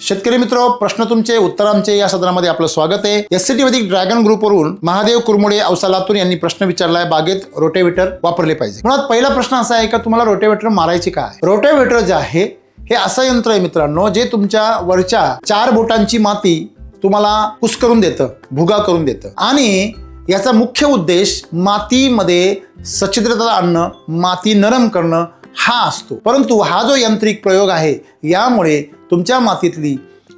शेतकरी मित्र प्रश्न तुमचे उत्तर आमचे. या सदनामध्ये आपलं स्वागत आहे. एस सी टी ड्रॅगन ग्रुपवरून महादेव कुरमुडे औसा लातूर यांनी प्रश्न विचारलाय. बागेत रोटेवेटर वापरले पाहिजे. मुळात पहिला प्रश्न असा आहे का तुम्हाला रोटेवेटर मारायचे काय रोटेवेटर जे आहे हे असं यंत्र आहे मित्रांनो जे तुमच्या वरच्या चार बोटांची माती तुम्हाला कुस करून देतं भुगा करून देतं. आणि याचा मुख्य उद्देश मातीमध्ये सच्छिद्रता आणणं माती नरम करणं हा असतो. परंतु हा जो यांत्रिक प्रयोग आहे यामुळे तुमच्या मातीतली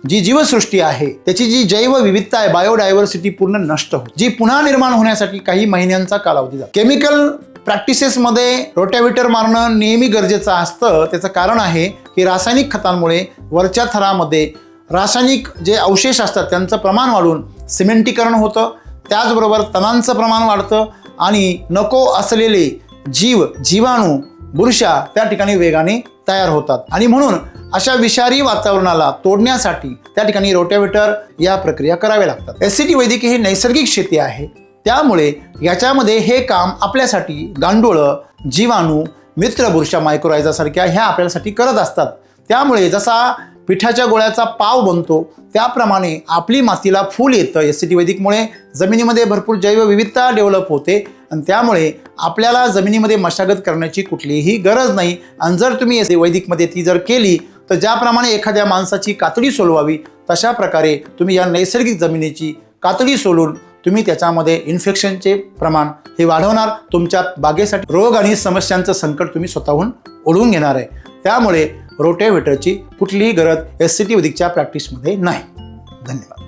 जी जीवसृष्टी आहे त्याची जी जैवविविधता आहे बायोडायव्हर्सिटी पूर्ण नष्ट होते. जी पुन्हा निर्माण होण्यासाठी काही महिन्यांचा कालावधी जातो. केमिकल प्रॅक्टिसेसमध्ये रोटॅव्हिटर मारणं नेहमी गरजेचं असतं. त्याचं कारण आहे की रासायनिक खतांमुळे वरच्या थरामध्ये रासायनिक जे अवशेष असतात त्यांचं प्रमाण वाढून सिमेंटीकरण होतं. त्याचबरोबर तणांचं प्रमाण वाढतं आणि नको असलेले जीव जीवाणू बुरशा त्या ठिकाणी वेगाने तयार होतात. आणि म्हणून अशा विषारी वातावरणाला तोडण्यासाठी त्या ठिकाणी रोटेवेटर या प्रक्रिया कराव्या लागतात. एस सी टी वैद्यकीय ही नैसर्गिक शेती आहे. त्यामुळे याच्यामध्ये हे काम आपल्यासाठी गांडोळं जीवाणू मित्र मायक्रोरायझासारख्या ह्या आपल्यासाठी करत असतात. त्यामुळे जसा पिठाच्या गोळ्याचा पाव बनतो त्याप्रमाणे आपली मातीला फूल येतं एस सी टी वैदिकमुळे. जमिनीमध्ये भरपूर जैवविविधता डेव्हलप होते आणि त्यामुळे आपल्याला जमिनीमध्ये मशागत करण्याची कुठलीही गरज नाही. आणि जर तुम्ही एस वैदिकमध्ये ती जर केली तर ज्याप्रमाणे एखाद्या माणसाची कातडी सोलवावी तशा प्रकारे तुम्ही या नैसर्गिक जमिनीची कातडी सोलून तुम्ही त्याच्यामध्ये इन्फेक्शनचे प्रमाण हे वाढवणार. तुमच्या बागेसाठी रोग आणि समस्यांचं संकट तुम्ही स्वतःहून ओढून घेणार आहे. त्यामुळे रोटेवेटरची कुठलीही गरज एस सी टी वैदिकच्या प्रॅक्टिसमध्ये नाही. धन्यवाद.